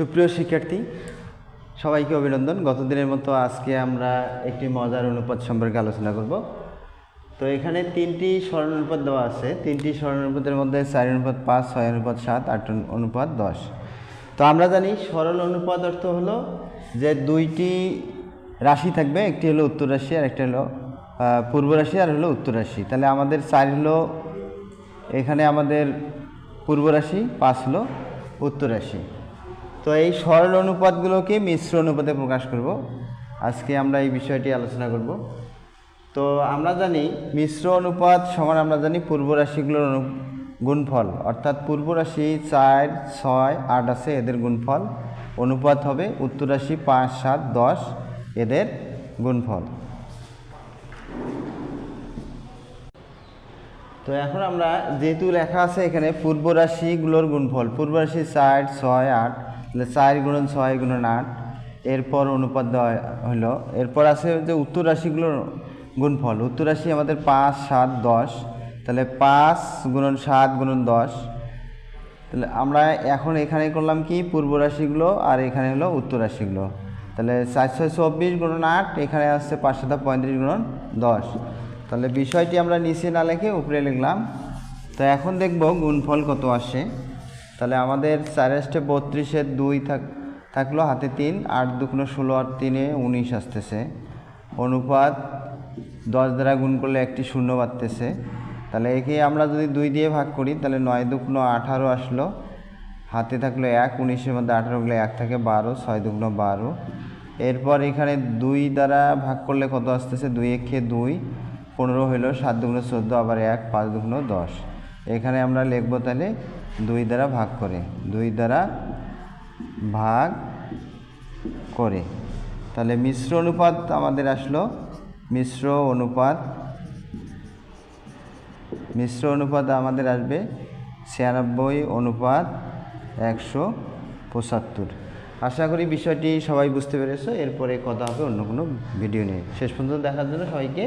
সুপ্রিয় শিক্ষার্থী, সবাইকে অভিনন্দন। গত দিনের মতো আজকে আমরা একটি মজার অনুপাত সম্পর্কে আলোচনা করব। তো এখানে তিনটি সরল অনুপাত দেওয়া আছে। তিনটি সরল অনুপাতের মধ্যে চার অনুপাত পাঁচ, ছয় অনুপাত সাত, আট অনুপাত দশ। তো আমরা জানি সরল অনুপাত অর্থ হলো যে দুইটি রাশি থাকবে, একটি হলো উত্তর রাশি আর একটা হলো পূর্ব রাশি আর হলো উত্তর রাশি। তাহলে আমাদের চার হলো এখানে আমাদের পূর্ব রাশি, পাঁচ হলো উত্তর রাশি। তো এই সরল অনুপাতগুলোকে মিশ্র অনুপাতে প্রকাশ করব। আজকে আমরা এই বিষয়টি আলোচনা করব। তো আমরা জানি মিশ্র অনুপাত সমান আমরা জানি পূর্ব রাশিগুলোর অনু গুণফল। অর্থাৎ পূর্ব রাশি চার, ছয়, আট আছে, এদের গুণফল। অনুপাত হবে উত্তর রাশি পাঁচ, সাত, দশ, এদের গুণফল। তো এখন আমরা যেহেতু লেখা আছে এখানে পূর্ব রাশিগুলোর গুণফল, পূর্ব রাশি চার, ছয়, আট তাহলে চার গুণন ছয় গুণন আট, এরপর অনুপাত দেওয়া হলো। এরপর আছে যে উত্তর রাশিগুলোর গুণফল। উত্তর রাশি আমাদের পাঁচ, সাত, দশ। তাহলে পাঁচ গুণন সাত গুণন দশ। তাহলে আমরা এখন এখানে করলাম কি? পূর্ব রাশিগুলো আর এখানে হলো উত্তর রাশিগুলো। তাহলে চার ছয় চব্বিশ গুণন আট, এখানে আসছে পাঁচশো পঁয়ত্রিশ গুণন দশ। তাহলে বিষয়টি আমরা নিচে না লেখে উপরে লিখলাম। তো এখন দেখব গুণফল কত আসে। তাহলে আমাদের চার আসতে বত্রিশের দুই থাক, থাকল হাতে তিন, আট দুগুণ ষোলো আর তিনে উনিশ আসতেছে। অনুপাত দশ দ্বারা গুণ করলে একটি শূন্য বাড়তেছে। তাহলে একে আমরা যদি দুই দিয়ে ভাগ করি, তাহলে নয় দুগুণ আঠারো আসলো। হাতে থাকল এক, উনিশের মধ্যে আঠারো গুলো এক থাকে বারো, ছয় দুগুণ বারো। এরপর এখানে দুই দ্বারা ভাগ করলে কত আসতেছে? দুই একে দুই, পনেরো হইল সাত দুগুণ চোদ্দ, আবার এক, পাঁচ দুগুণ দশ। এখানে আমরা লিখব তাহলে দুই দ্বারা ভাগ করে, দুই দ্বারা ভাগ করে। তাহলে মিশ্র অনুপাত আমাদের আসলো, মিশ্র অনুপাত মিশ্র অনুপাত আমাদের আসবে ছিয়ানব্বই অনুপাত একশো পঁচাত্তর। আশা করি বিষয়টি সবাই বুঝতে পেরেছ, এরপরে কথা হবে অন্য কোনো ভিডিও নিয়ে। শেষ পর্যন্ত দেখার জন্য সবাইকে